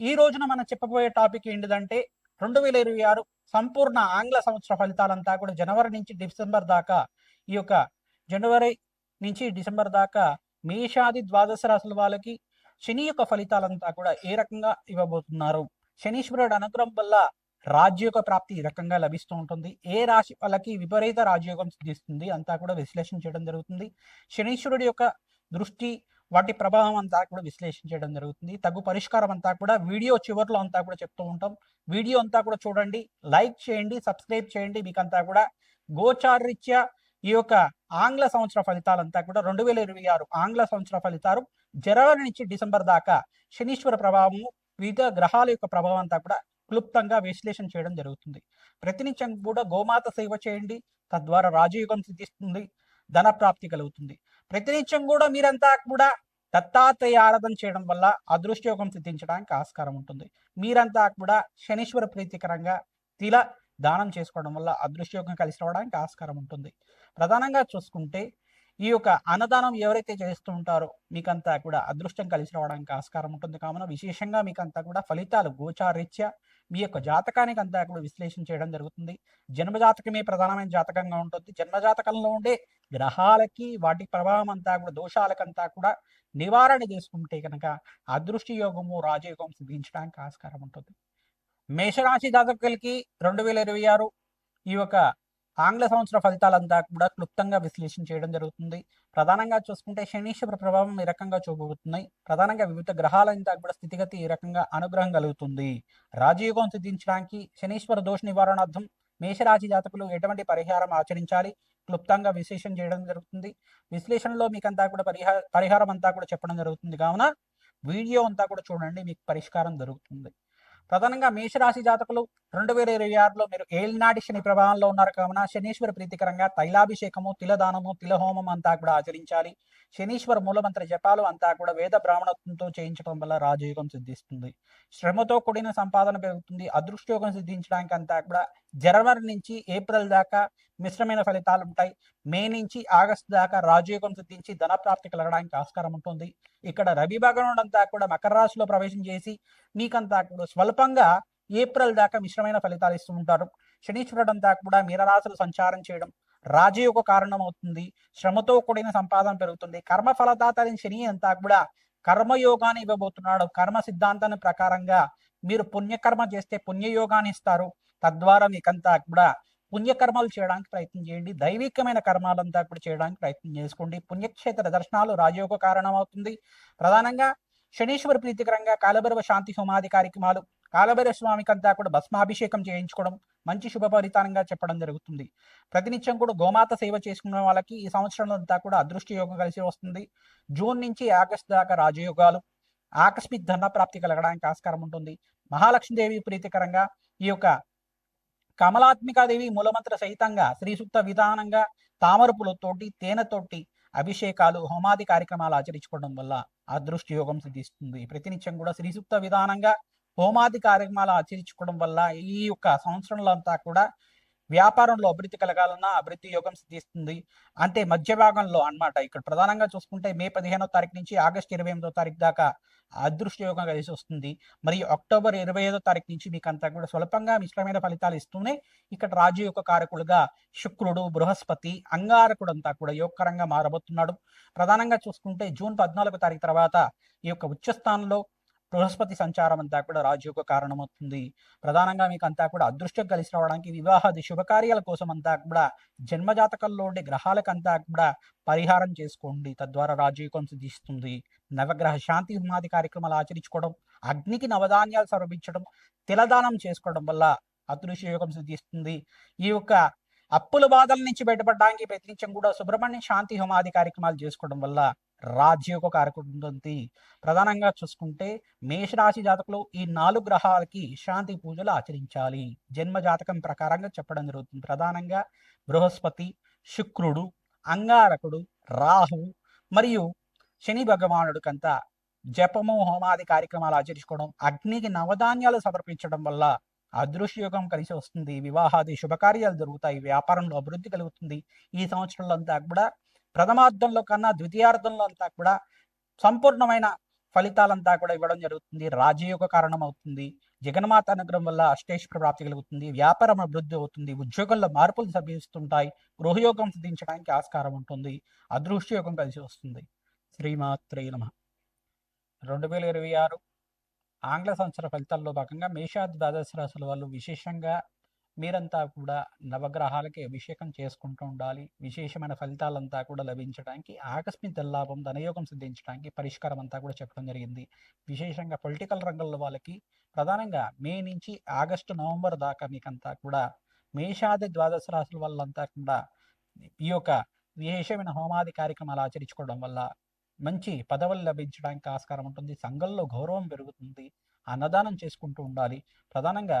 ఈ రోజున మనం చెప్పబోయే టాపిక్ ఏంటిదంటే రెండు వేల ఇరవై ఆరు సంపూర్ణ ఆంగ్ల సంవత్సర ఫలితాలంతా కూడా జనవరి నుంచి డిసెంబర్ దాకా ఈ యొక్క జనవరి నుంచి డిసెంబర్ దాకా మేషాది ద్వాదశ రాశుల వాళ్ళకి శని యొక్క ఫలితాలంతా కూడా ఏ రకంగా ఇవ్వబోతున్నారు? శనీశ్వరుడు అనుగ్రహం వల్ల రాజ్యోగ ప్రాప్తి ఈ రకంగా లభిస్తూ ఉంటుంది. ఏ రాశి వాళ్ళకి విపరీత రాజయోగం సిద్ధిస్తుంది అంతా కూడా విశ్లేషణ చేయడం జరుగుతుంది. శనీశ్వరుడి యొక్క దృష్టి వాటి ప్రభావం అంతా కూడా విశ్లేషణ చేయడం జరుగుతుంది. తగు పరిష్కారం అంతా కూడా వీడియో చివరిలో అంతా కూడా చెప్తూ ఉంటాం. వీడియో అంతా కూడా చూడండి లైక్ చేయండి సబ్స్క్రైబ్ చేయండి. మీకు అంతా కూడా గోచారరీత్యా ఈ యొక్క ఆంగ్ల సంవత్సర ఫలితాలంతా కూడా రెండు వేల ఇరవై ఆరు ఆంగ్ల సంవత్సర ఫలితాలు జనవరి నుంచి డిసెంబర్ దాకా శనీశ్వర ప్రభావము వివిధ గ్రహాల యొక్క ప్రభావం అంతా కూడా క్లుప్తంగా విశ్లేషణ చేయడం జరుగుతుంది. ప్రతినిత్యం కూడా గోమాత సేవ చేయండి. తద్వారా రాజయోగం సిద్ధిస్తుంది. ధన ప్రాప్తి కలుగుతుంది. ప్రతినిత్యం కూడా మీరంతా కూడా దత్తాత్రేయ ఆరాధన చేయడం వల్ల అదృష్టయోగం సిద్ధించడానికి ఆస్కారం ఉంటుంది. మీరంతా కూడా శనీశ్వర ప్రీతికరంగా తిల దానం చేసుకోవడం వల్ల అదృష్టయోగం కలిసి రావడానికి ఆస్కారం ఉంటుంది. ప్రధానంగా చూసుకుంటే ఈ యొక్క అన్నదానం ఎవరైతే చేస్తూ ఉంటారో మీకంతా కూడా అదృష్టం కలిసి రావడానికి ఆస్కారం ఉంటుంది. కావున విశేషంగా మీకంతా కూడా ఫలితాలు గోచారీత్యా మీ యొక్క జాతకానికి అంతా కూడా విశ్లేషణ చేయడం జరుగుతుంది. జన్మ జాతకమే ప్రధానమైన జాతకంగా ఉంటుంది. జన్మ జాతకంలో ఉండే గ్రహాలకి వాటి ప్రభావం అంతా కూడా దోషాలకంతా కూడా నివారణ చేసుకుంటే కనుక అదృష్టి యోగము రాజయోగం సిద్ధించడానికి ఆస్కారం ఉంటుంది. మేషరాశి జాతకులకి రెండు వేల ఇరవై ఆరు ఈ యొక్క ఆంగ్ల సంవత్సర ఫలితాలంతా కూడా క్లుప్తంగా విశ్లేషణ చేయడం జరుగుతుంది. ప్రధానంగా చూసుకుంటే శనీశ్వర ప్రభావం ఈ రకంగా చూపబోతున్నాయి ప్రధానంగా వివిధ గ్రహాలంతా కూడా స్థితిగతి ఈ రకంగా అనుగ్రహం కలుగుతుంది. రాజయోగం సిద్ధించడానికి శనీశ్వర దోష నివారణార్థం మేషరాశి జాతకులు ఎటువంటి పరిహారం ఆచరించాలి? క్లుప్తంగా విశ్లేషణ చేయడం జరుగుతుంది. విశ్లేషణలో మీకు అంతా కూడా పరిహార పరిహారం అంతా కూడా చెప్పడం జరుగుతుంది. కావున వీడియో అంతా కూడా చూడండి. మీకు పరిష్కారం దొరుకుతుంది. ప్రధానంగా మేషరాశి జాతకులు రెండు వేల ఇరవై ఆరులో మీరు ఏలినాటి శని ప్రభావంలో ఉన్నారు కావున శనీశ్వర ప్రీతికరంగా తైలాభిషేకము తిలదానము తిలహోమం అంతా కూడా ఆచరించాలి. శనీశ్వర మూలమంత్ర జపాలు అంతా కూడా వేద బ్రాహ్మణత్వంతో చేయించడం వల్ల రాజయోగం సిద్ధిస్తుంది. శ్రమతో కూడిన సంపాదన పెరుగుతుంది. అదృష్టయోగం సిద్ధించడానికి అంతా కూడా జనవరి నుంచి ఏప్రిల్ దాకా మిశ్రమైన ఫలితాలు ఉంటాయి. మే నుంచి ఆగస్టు దాకా రాజయోగం సిద్ధించి ధనప్రాప్తి కలగడానికి ఆస్కారం ఉంటుంది. ఇక్కడ రవి భగవానుడు కూడా మకర రాశిలో ప్రవేశం చేసి మీకంతా కూడా స్వల్పంగా ఏప్రిల్ దాకా మిశ్రమైన ఫలితాలు ఇస్తూ ఉంటారు. శనీశ్వరుడు అంతా కూడా మీనరాశులు సంచారం చేయడం రాజయోగ కారణం అవుతుంది శ్రమతో కూడిన సంపాదన పెరుగుతుంది. కర్మ ఫలదాతని శని అంతా కూడా కర్మయోగాన్ని ఇవ్వబోతున్నాడు. కర్మ సిద్ధాంతాన్ని ప్రకారంగా మీరు పుణ్యకర్మ చేస్తే పుణ్యయోగాన్ని ఇస్తారు. తద్వారా మీకంతా కూడా పుణ్యకర్మలు చేయడానికి ప్రయత్నం చేయండి. దైవికమైన కర్మాలంతా కూడా చేయడానికి ప్రయత్నం చేసుకోండి. పుణ్యక్షేత్ర దర్శనాలు రాజయోగ కారణం అవుతుంది ప్రధానంగా శనీశ్వర ప్రీతికరంగా కాలభైరవ శాంతి హోమాది కార్యక్రమాలు కాలభైరవ స్వామికి అంతా కూడా భస్మాభిషేకం చేయించుకోవడం మంచి శుభ ఫలితానంగా చెప్పడం జరుగుతుంది. ప్రతినిత్యం కూడా గోమాత సేవ చేసుకున్న వాళ్ళకి ఈ సంవత్సరం అంతా కూడా అదృష్ట యోగం కలిసి వస్తుంది. జూన్ నుంచి ఆగస్టు దాకా రాజయోగాలు ఆకస్మిక ధన ప్రాప్తి కలగడానికి ఆస్కారం ఉంటుంది. మహాలక్ష్మీదేవి ప్రీతికరంగా ఈ యొక్క కమలాత్మికాదేవి మూలమంత్ర సహితంగా శ్రీ సూక్త విధానంగా తామరపులతోటి తేనెతోటి అభిషేకాలు హోమాది కార్యక్రమాలు ఆచరించుకోవడం వల్ల అదృష్ట యోగం సిద్ధిస్తుంది. ప్రతినిత్యం కూడా శ్రీ సూక్త విధానంగా హోమాది కార్యక్రమాలు ఆచరించుకోవడం వల్ల ఈ యొక్క సంవత్సరంలో అంతా కూడా వ్యాపారంలో అభివృద్ధి కలగాలన్నా అభివృద్ధి యోగం సిద్ధిస్తుంది. అంటే మధ్య భాగంలో అన్నమాట. ఇక్కడ ప్రధానంగా చూసుకుంటే మే పదిహేనో తారీఖు నుంచి ఆగస్టు ఇరవై ఎనిమిదో తారీఖు దాకా అదృష్ట యోగం కలిసి వస్తుంది. మరియు అక్టోబర్ ఇరవై ఐదో తారీఖు నుంచి మీకు అంతా కూడా స్వల్పంగా మిశ్రమైన ఫలితాలు ఇస్తూనే ఇక్కడ రాజు యొక్క కారకులుగా శుక్రుడు బృహస్పతి అంగారకుడు అంతా కూడా యోగకరంగా మారబోతున్నాడు. ప్రధానంగా చూసుకుంటే జూన్ పద్నాలుగో తారీఖు తర్వాత ఈ యొక్క ఉచ్చస్థానంలో బృహస్పతి సంచారం అంతా కూడా రాజయోగ కారణమవుతుంది. ప్రధానంగా మీకు అంతా కూడా అదృష్టం కలిసి రావడానికి వివాహాది శుభకార్యాల కోసం అంతా కూడా జన్మజాతకంలో ఉండే గ్రహాలకంతా కూడా పరిహారం చేసుకోండి. తద్వారా రాజయోగం సిద్ధిస్తుంది. నవగ్రహ శాంతి హుమాది కార్యక్రమాలు ఆచరించుకోవడం అగ్నికి నవధాన్యాలు సమర్పించడం తిలదానం చేసుకోవడం వల్ల అదృశ్య యోగం సిద్ధిస్తుంది. ఈ యొక్క అప్పుల బాధల నుంచి బయటపడడానికి ప్రయత్నించడం కూడా సుబ్రహ్మణ్య శాంతి హోమాది కార్యక్రమాలు చేసుకోవడం వల్ల రాజయోగ కారకుడు ప్రధానంగా చూసుకుంటే మేషరాశి జాతకులు ఈ నాలుగు గ్రహాలకి శాంతి పూజలు ఆచరించాలి. జన్మ జాతకం ప్రకారంగా చెప్పడం జరుగుతుంది. ప్రధానంగా బృహస్పతి శుక్రుడు అంగారకుడు రాహు మరియు శని భగవానుడు కంతా జపము హోమాది కార్యక్రమాలు ఆచరించుకోవడం అగ్నికి నవధాన్యాలు సమర్పించడం వల్ల అదృశ్యయోగం కలిసి వస్తుంది. వివాహాది శుభకార్యాలు జరుగుతాయి. వ్యాపారంలో అభివృద్ధి కలుగుతుంది. ఈ సంవత్సరంలో అంతా కూడా ప్రథమార్థంలో కన్నా ద్వితీయార్థంలో అంతా కూడా సంపూర్ణమైన ఫలితాలంతా కూడా ఇవ్వడం జరుగుతుంది. రాజయోగ కారణం అవుతుంది జగన్మాత అనుగ్రహం వల్ల అష్టేశ్వర ప్రాప్తి కలుగుతుంది. వ్యాపారం అభివృద్ధి అవుతుంది. ఉద్యోగంలో మార్పులు సంభవిస్తుంటాయి. గృహయోగం సిద్ధించడానికి ఆస్కారం ఉంటుంది. అదృష్టయోగం కలిసి వస్తుంది. శ్రీమాత్రే నమ. రెండు వేల ఇరవై ఆరు ఆంగ్ల సంవత్సర ఫలితాల్లో భాగంగా మేషాది ద్వాదశ రాశుల వాళ్ళు విశేషంగా మీరంతా కూడా నవగ్రహాలకి అభిషేకం చేసుకుంటూ ఉండాలి. విశేషమైన ఫలితాలంతా కూడా లభించడానికి ఆకస్మిక లాభం ధనయోగం సిద్ధించడానికి పరిష్కారం అంతా కూడా చెప్పడం జరిగింది. విశేషంగా పొలిటికల్ రంగంలో వాళ్ళకి ప్రధానంగా మే నుంచి ఆగస్టు నవంబర్ దాకా మీకంతా కూడా మేషాది ద్వాదశ రాశుల వాళ్ళంతా కూడా ఈ యొక్క విశేషమైన హోమాది కార్యక్రమాలు ఆచరించుకోవడం వల్ల మంచి పదవులు లభించడానికి ఆస్కారం ఉంటుంది. సంఘంలో గౌరవం పెరుగుతుంది. అన్నదానం చేసుకుంటూ ఉండాలి. ప్రధానంగా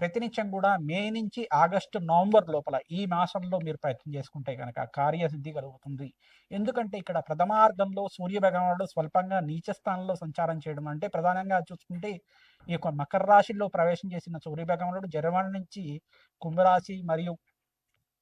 ప్రతినిత్యం కూడా మే నుంచి ఆగస్టు నవంబర్ లోపల ఈ మాసంలో మీరు ప్రయత్నం చేసుకుంటే కనుక కార్యసిద్ధి కలుగుతుంది. ఎందుకంటే ఇక్కడ ప్రథమార్థంలో సూర్య భగవానుడు స్వల్పంగా నీచ స్థానంలో సంచారం చేయడం అంటే ప్రధానంగా చూసుకుంటే ఈ యొక్క మకర రాశిలో ప్రవేశం చేసిన సూర్య భగవానుడు జరవణ నుంచి కుంభరాశి మరియు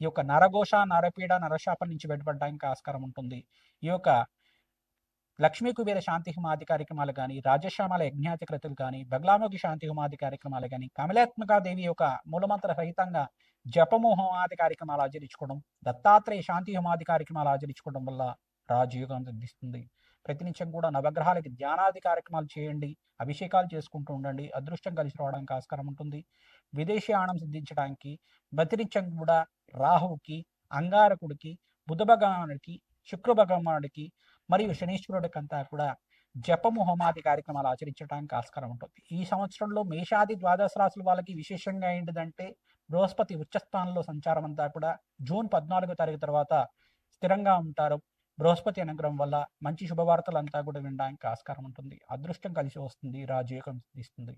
ఈ యొక్క నరఘోష నరపీడ నరశాపం నుంచి బయటపడడానికి ఆస్కారం ఉంటుంది. ఈ యొక్క లక్ష్మీ కుబేర శాంతి హిమాది కార్యక్రమాలు కానీ రాజశ్యామల యజ్ఞాతి కృతులు కానీ బగ్లాముఖి శాంతి హోమాది కార్యక్రమాలు కానీ కమలాత్మకాదేవి యొక్క మూలమంత్ర రహితంగా జపము హోమాది కార్యక్రమాలు ఆచరించుకోవడం దత్తాత్రేయ శాంతి హోమాది కార్యక్రమాలు ఆచరించుకోవడం వల్ల రాజయోగం సిద్ధిస్తుంది ప్రతినిత్యం కూడా నవగ్రహాలకి ధ్యానాది కార్యక్రమాలు చేయండి అభిషేకాలు చేసుకుంటూ ఉండండి అదృష్టం కలిసి రావడానికి ఆస్కారం ఉంటుంది. విదేశీ ఆనం సిద్ధించడానికి ప్రతినిత్యం కూడా రాహువుకి అంగారకుడికి బుధ భగవానుడికి శుక్ర భగవానుడికి మరియు శనీశ్వరుడికి అంతా కూడా జపము హోమాది కార్యక్రమాలు ఆచరించడానికి ఆస్కారం ఉంటుంది. ఈ సంవత్సరంలో మేషాది ద్వాదశ రాశుల వాళ్ళకి విశేషంగా ఏంటిదంటే బృహస్పతి ఉచ్చస్థానంలో సంచారం అంతా కూడా జూన్ పద్నాలుగో తారీఖు తర్వాత స్థిరంగా ఉంటారు. బృహస్పతి అనుగ్రహం వల్ల మంచి శుభవార్తలు అంతా కూడా వినడానికి ఆస్కారం ఉంటుంది. అదృష్టం కలిసి వస్తుంది. రాజయోగం ఇస్తుంది